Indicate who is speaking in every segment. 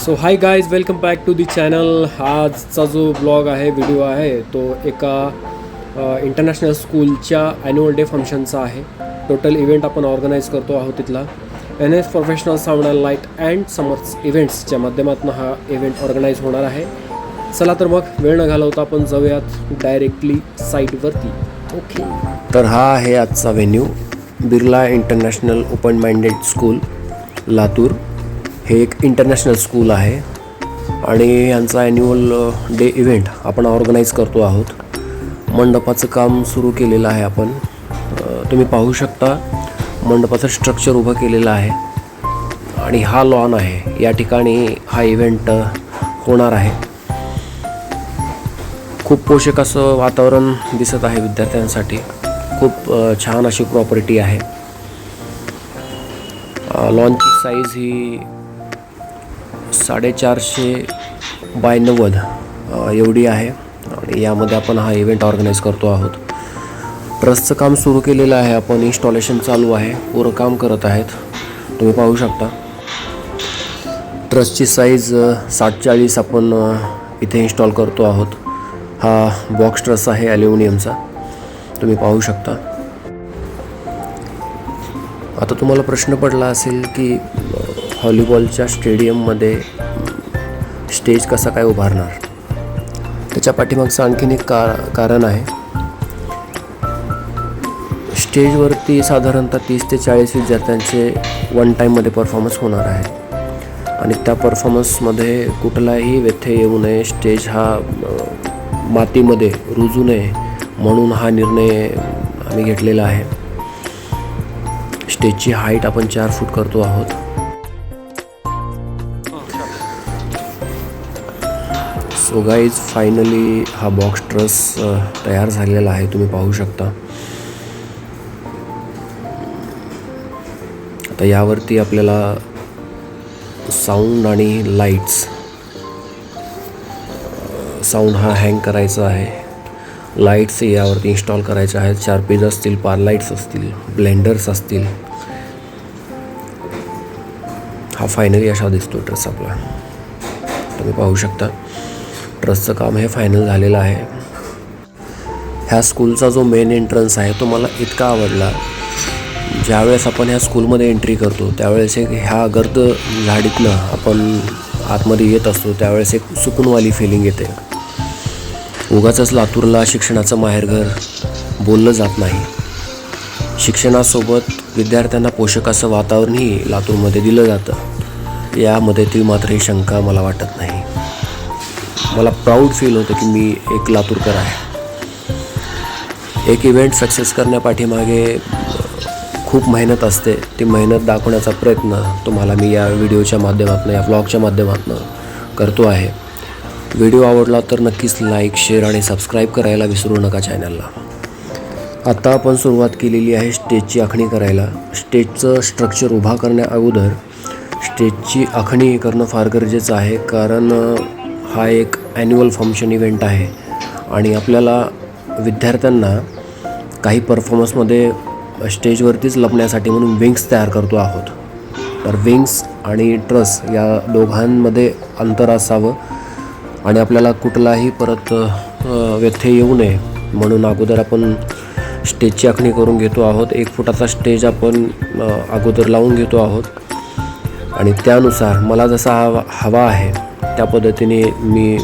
Speaker 1: So hi guys welcome back to the channel आजचा जो blog आहे व्हिडिओ आहे तो एका इंटरनॅशनल स्कूलच्या ॲन्युअल डे फंक्शनचा आहे. टोटल इव्हेंट आपण ऑर्गनाईज करतो आहोत तिथला N S professional sound and light and summers इव्हेंट्सच्या माध्यमातून हा इव्हेंट ऑर्गनाईज होणार आहे. चला तर मग वेळ न घालवता आपण जाऊयात डायरेक्टली साईटवरती ओके तर हा आहे आजचा venue Birla international open minded school Latur. हे एक इंटरनॅशनल स्कूल आहे. आणि यांचा ॲन्युअल डे इव्हेंट आपण ऑर्गनाईज करतो आहोत. मंडपाचं काम सुरू केलेलं आहे आपण. तुम्ही पाहू शकता मंडपाचं स्ट्रक्चर उभं केलेलं आहे. आणि हा लॉन आहे. या ठिकाणी हा इव्हेंट uh, होणार आहे. खूप पोषक असं वातावरण दिसत आहे विद्यार्थ्यांसाठी. खूप uh, छान अशी प्रॉपर्टी आहे. लॉनची साईज ही साडेचारशे बाय नव्वद एवढी आहे. आणि यामध्ये आपण हा इव्हेंट ऑर्गनाईज करतो आहोत. ट्रस्टचं काम सुरू केलेलं आहे. आपण इन्स्टॉलेशन चालू आहे. पुरं काम करत आहेत. तुम्ही पाहू शकता. ट्रस्टची साईज साठ चाळीस आपण इथे इन्स्टॉल करतो आहोत. हा बॉक्स ट्रस आहे ॲल्युमिनियमचा तुम्ही पाहू शकता. आता तुम्हाला प्रश्न पडला असेल की हॉलीबॉलच्या व्हॉलीबॉलच्या स्टेडियममध्ये स्टेज कसा काय उभारणार? त्याच्या पाठीमागचं आणखीन एक का कारण आहे. स्टेजवरती साधारणतः तीस ते चाळीस विद्यार्थ्यांचे वन टाईममध्ये परफॉर्मन्स होणार आहे. आणि त्या परफॉर्मन्समध्ये कुठलाही व्यत्यय येऊ नये स्टेज हा मातीमध्ये रुजू नये म्हणून हा निर्णय आम्ही घेतलेला आहे. स्टेजची हाईट आपण चार फूट करतो आहोत. सो गाईज फायनली हा बॉक्स ट्रस uh, तयार झालेला आहे. तुम्ही पाहू शकता. आता यावरती आपल्याला साऊंड आणि लाईट्स साऊंड uh, हा हँग करायचा आहे. लाईट्स यावरती इन्स्टॉल करायचे आहेत. शार्पीज असतील पार लाईट्स असतील ब्लेंडर्स असतील. हा फायनली असा दिसतो ड्रेस आपला. तुम्ही पाहू शकता. ट्रस्टचं काम हे फायनल झालेलं आहे. ह्या स्कूलचा जो मेन एंट्रन्स आहे तो मला इतका आवडला. ज्यावेळेस आपण ह्या स्कूलमध्ये एंट्री करतो त्यावेळेस एक ह्या गर्द झाडीतनं आपण आतमध्ये येत असतो त्यावेळेस एक सुकूनवाली फिलिंग येते. उगाच लातूरला शिक्षणाचं माहेरघर बोललं जात नाही. शिक्षणासोबत विद्यार्थ्यांना पोषक असं वातावरणही लातूरमध्ये दिलं जातं. यामध्ये ती मात्र ही शंका मला वाटत नाही. मला प्राऊड फील होतं की मी एक लातूरकर आहे. एक इव्हेंट सक्सेस करण्यापाठीमागे खूप मेहनत असते. ती मेहनत दाखवण्याचा प्रयत्न तुम्हाला मी या व्हिडिओच्या माध्यमातून या व्लॉगच्या माध्यमातून करतो आहे. व्हिडिओ आवडला तर नक्कीच लाईक शेअर आणि सबस्क्राईब करायला विसरू नका चॅनलला आत्ता आपण सुरुवात केलेली आहे स्टेजची आखणी करायला. स्टेजचं स्ट्रक्चर उभा करण्या अगोदर स्टेजची आखणी करणं फार गरजेचं आहे. कारण हा एक ॲन्युअल फंक्शन इव्हेंट आहे. आणि आपल्याला विद्यार्थ्यांना काही परफॉर्मन्समध्ये स्टेजवरतीच लपण्यासाठी म्हणून विंग्स तयार करतो आहोत. तर विंग्स आणि ट्रस या दोघांमध्ये अंतर असावं. आणि आपल्याला कुठलाही परत अ, व्यत्यय येऊ नये म्हणून अगोदर आपण स्टेजची आखणी करून घेतो आहोत. एक फुटाचा स्टेज आपण अगोदर लावून घेतो आहोत. आणि त्यानुसार मला जसा हवा हवा आहे त्या पद्धतीने मी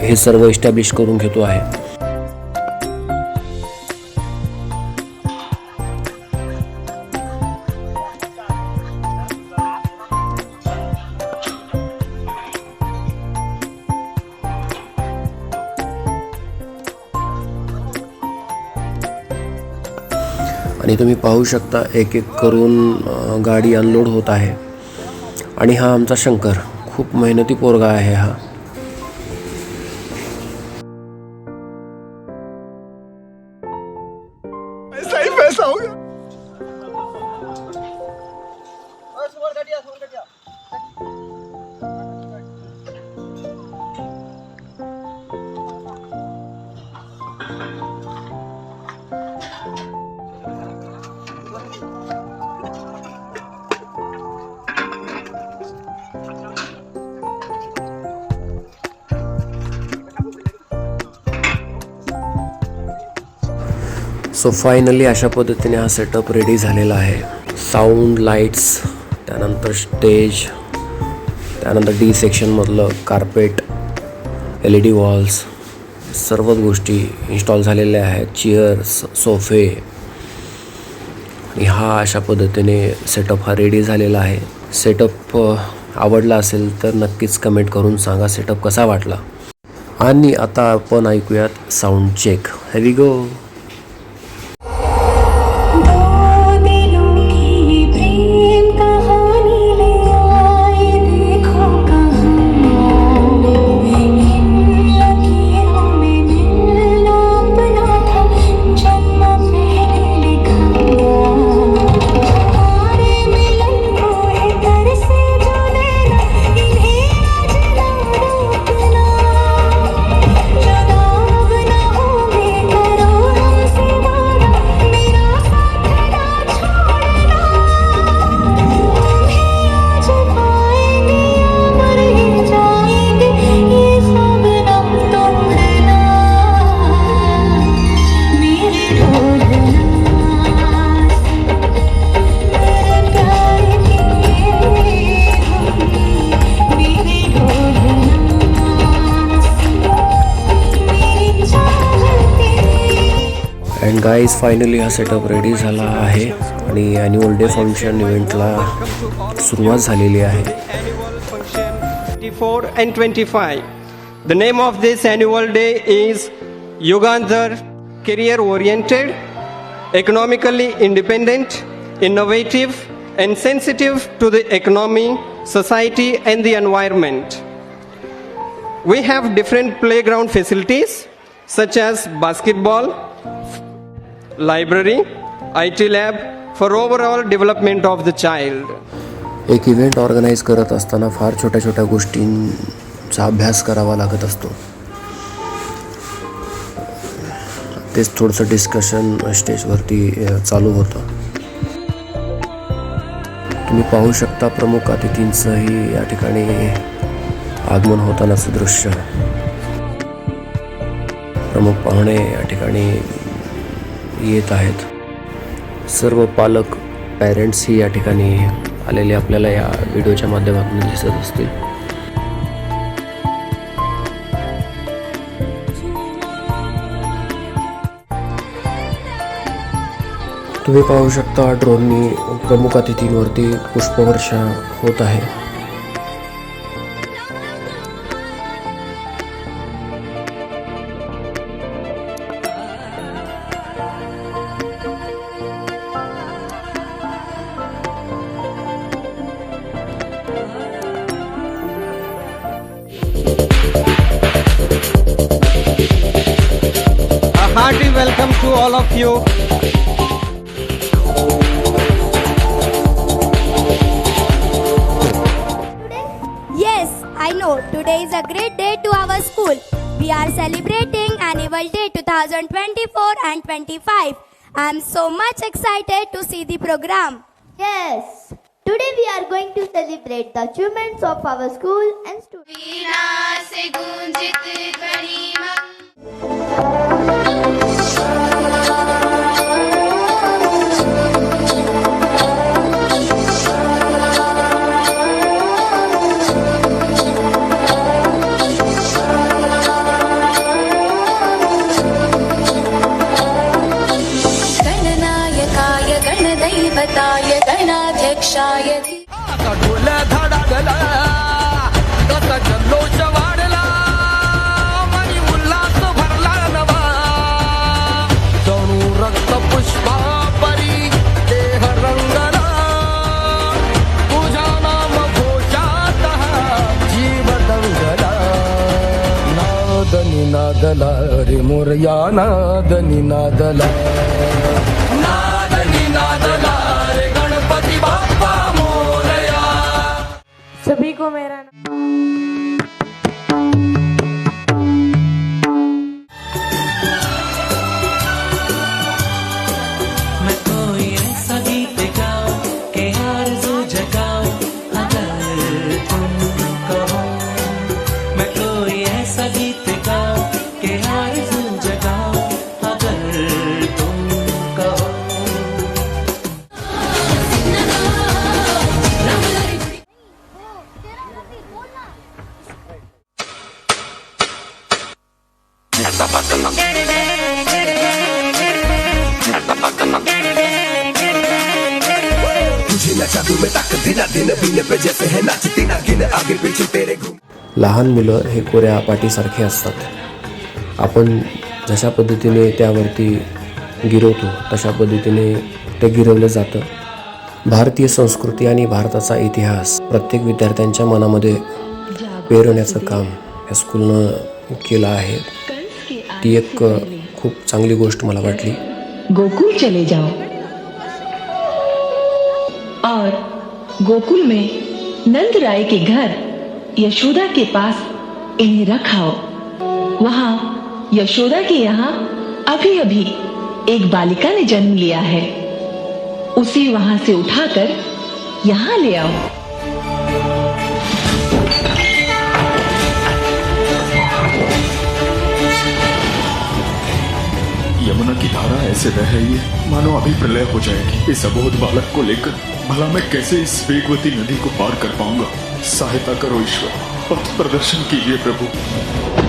Speaker 1: हे सर्व इस्टॅब्लिश करून घेतो आहे. आणि तुम्ही पाहू शकता एक एक करून गाडी अनलोड होत आहे. आणि हा आमचा शंकर. खूप मेहनती पोरगा आहे हा. सो फायनली अशा पद्धतीने हा सेटअप रेडी झालेला आहे. साऊंड लाईट्स त्यानंतर स्टेज त्यानंतर D सेक्शनमधलं carpet L E D walls सर्वच गोष्टी इन्स्टॉल झालेल्या आहेत. चेअर्स सोफे आणि हा अशा पद्धतीने सेटअप हा रेडी झालेला आहे. सेटअप आवडला असेल तर नक्कीच कमेंट करून सांगा सेटअप कसा वाटला. आणि आता आपण ऐकूयात sound check heavy go guys finally हा सेटअप रेडी झाला आहे आणि ॲन्युअल डे फंक्शन इव्हेंटला सुरुवात झालेली आहे.
Speaker 2: The name of this annual day is Yugandhar career oriented economically independent innovative and sensitive to the economy society and the environment we have different playground facilities such as basketball library, IT lab for overall development of the child.
Speaker 1: एक event organise करत असताना फार छोट्या छोट्या गोष्टींचा अभ्यास करावा लागत असतो. तेच थोडंसं डिस्कशन स्टेजवरती चालू होतं. तुम्ही पाहू शकता प्रमुख अतिथींचंही या ठिकाणी आगमन होतानाचं दृश्य. प्रमुख पाहुणे या ठिकाणी येत आहेत. सर्व पालक पॅरेंट्सही या ठिकाणी आलेले आपल्याला या व्हिडिओच्या माध्यमातून दिसत असतील. तुम्ही पाहू शकता ड्रोननी प्रमुख अतिथींवरती पुष्पवर्षा होत आहे.
Speaker 2: Welcome to all of you.
Speaker 3: Yes, I know. Today is a great day to our school. We are celebrating Annual Day 2024 and 25. I am so much excited to see the program.
Speaker 4: Yes. Today we are going to celebrate the achievements of our school and students.
Speaker 5: निनादला रे मोरया नाद निनादला नाद निनादला रे गणपती बाप्पा मोरया.
Speaker 6: सभी को मेरा
Speaker 1: लहान मुलं हे कोऱ्या पाटीसारखे असतात. आपण जशा पद्धतीने त्यावरती गिरवतो तशा पद्धतीने ते गिरवलं जातं. भारतीय संस्कृती आणि भारताचा इतिहास प्रत्येक विद्यार्थ्यांच्या मनामध्ये पेरवण्याचं काम या स्कूलनं केलं आहे. ती एक खूप चांगली गोष्ट मला वाटली.
Speaker 7: गोकुल चले जाओ. और गोकुल में नंद राय के घर यशोदा के पास इन्हें रखाओ वहाँ यशोदा के यहाँ अभी अभी एक बालिका ने जन्म लिया है। उसे वहाँ से उठाकर यहाँ ले आओ।
Speaker 8: यमुना की धारा ऐसे बह रही है। मानो अभी प्रलय हो जाएगी। इस अबोध बालक को लेकर भला मैं कैसे इस वेगवती नदी को पार कर पाऊँगा? सहायता करो ईश्वर। पथ प्रदर्शन कीजिए प्रभु।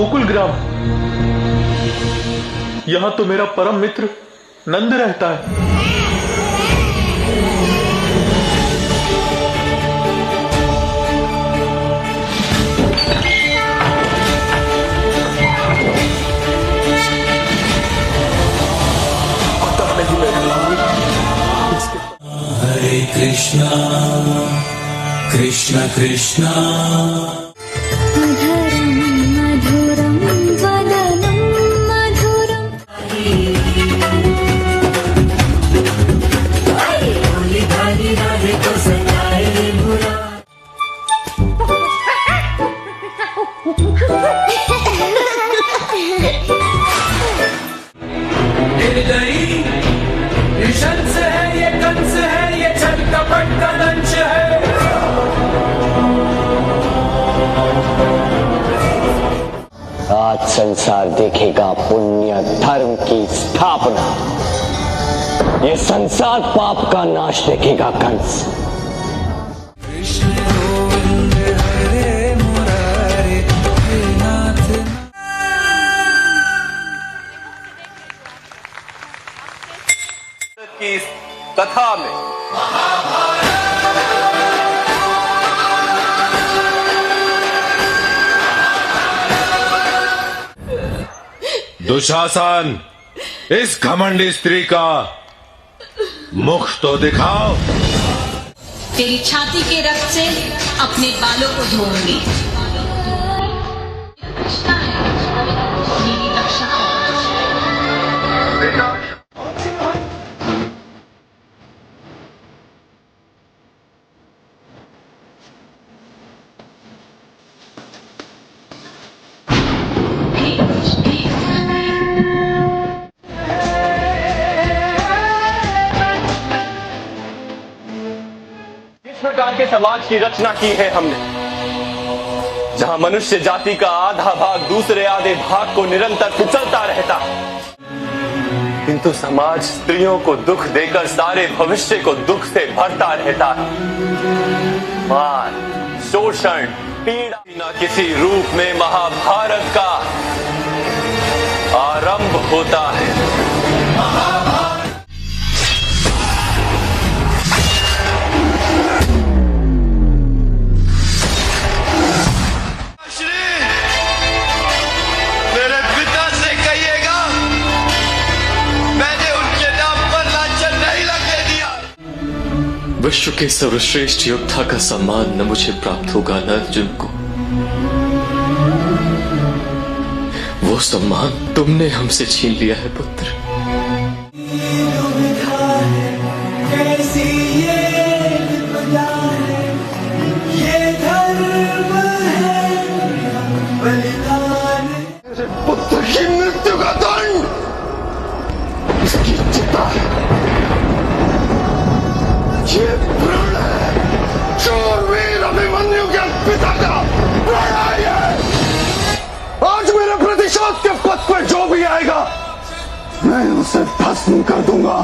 Speaker 8: गोकुल ग्राम। यहाँ तो मेरा परम मित्र नंद रहता है।
Speaker 9: हरे कृष्णा कृष्ण
Speaker 10: आज संसार देखेगा पुण्य धर्म की स्थापना। ये संसार पाप का नाश देखेगा कंस।
Speaker 8: दुशासन, इस घमंडी स्त्री का मुख तो दिखाओ।
Speaker 7: तेरी छाती के रक्त से अपने बालों को धोऊँगी।
Speaker 5: प्रकार के समाज की रचना की है हमने। जहाँ मनुष्य जाति का आधा भाग दूसरे आधे भाग को निरंतर कुचलता रहता किंतु समाज स्त्रियों को दुख देकर सारे भविष्य को दुख से भरता रहता है। मान, शोषण, पीड़ा न किसी रूप में महाभारत का आरंभ होता है।
Speaker 8: विश्व के सर्वश्रेष्ठ योद्धा का सम्मान न मुझे प्राप्त होगा, न अर्जुन को वो सम्मान तुमने हमसे छीन लिया है, पुत्र।
Speaker 10: भस्म कर दूँगा।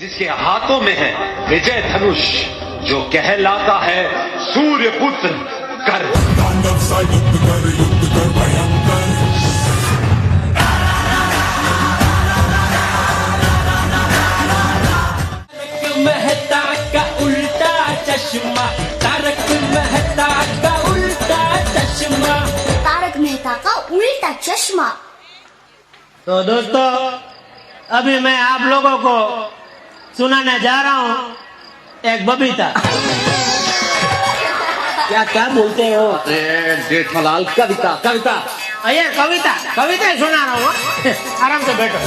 Speaker 11: जिसके हाथों में है विजय धनुष जो कहलाता है सूर्य पुत्र कर
Speaker 9: मेहता का उल्टा चश्मा तारक मेहता का उल्टा चश्मा।
Speaker 4: तारक मेहता का उल्टा चश्मा।
Speaker 6: तो दोस्तों अभी मैं आप लोगों को सुनाने जा रहा हूँ एक बबीता। क्या क्या बोलते हो?
Speaker 11: जेठमलाल कविता कविता।
Speaker 6: अये कविता कविता ही सुना रहा हूँ। हाँ? आराम से बैठो।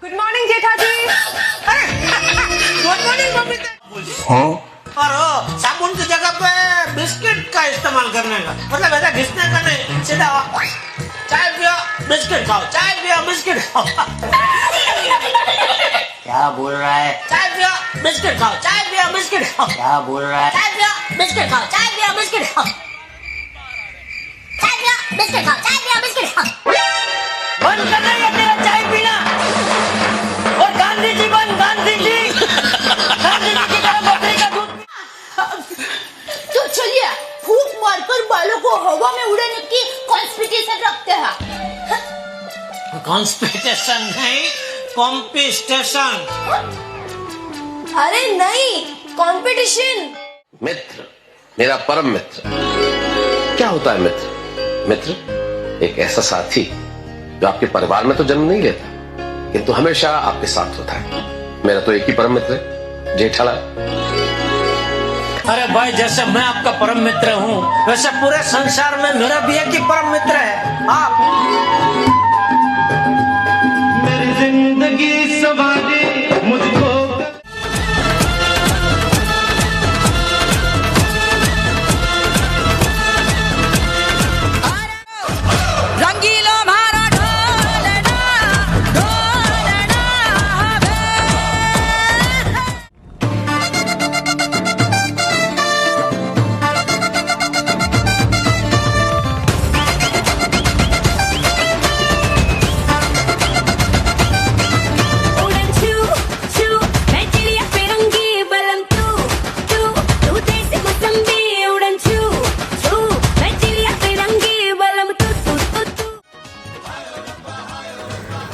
Speaker 9: Good morning Jetha ji
Speaker 6: good morning Babita. और साबुन की जगह पे बिस्किट का इस्तेमाल करने का। मतलब ऐसा घिसने का नहीं सीधा चाय पियो बिस्किट खाओ चाय पियो बिस्किट खाओ क्या बोल रहा है चाय पियो बिस्किट खाओ चाय पियो बिस्किट खाओ क्या बोल रहा है
Speaker 4: चाय पियो बिस्किट खाओ चाय पियो बिस्किट खाओ चाय पियो बिस्किट खाओ चाय पियो बिस्किट खाओ
Speaker 6: बंद कर देगा तेरा चाय पीना और गांधी जी बंद गांधी जी गांधी जी की तरह बकरी का दूध
Speaker 4: तो चलिए फूक मारकर बालों को हवा में उड़ाने की कॉन्स्पिटेशन रखते हैं।
Speaker 6: कॉन्स्पिटेशन नहीं कॉम्पिस्टेशन
Speaker 4: अरे नहीं कंपटीशन
Speaker 11: मित्र मेरा परम मित्र। क्या होता है मित्र? मित्र एक ऐसा साथी जो आपके परिवार में तो जन्म नहीं लेता किंतु हमेशा आपके साथ होता है। मेरा तो एक ही परम मित्र है जेठालाल।
Speaker 6: अरे भाई, जैसे मैं आपका परम मित्र हूँ, वैसे पूरे संसार में मेरा भी एक ही परम मित्र है। आप
Speaker 9: मेरी ज़िंदगी सवारी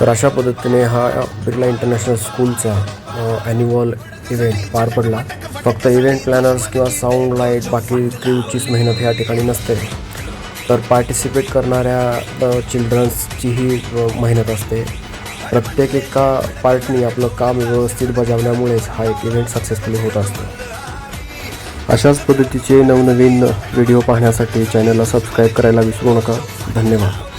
Speaker 1: तर अशा पद्धतीने हा बिर्ला इंटरनॅशनल स्कूलचा ॲन्युअल इव्हेंट पार पडला. फक्त इव्हेंट प्लॅनर्स किंवा साऊंड लाइट बाकी क्रीवचीच मेहनत ह्या ठिकाणी नसते. तर पार्टिसिपेट करणाऱ्या चिल्ड्रन्सचीही मेहनत असते. प्रत्येक एका पार्टनी आपलं काम व्यवस्थित बजावण्यामुळेच हा एक इव्हेंट सक्सेसफुली होत असतो. अशाच पद्धतीचे नवनवीन व्हिडिओ पाहण्यासाठी चॅनलला सबस्क्राईब करायला विसरू नका. धन्यवाद.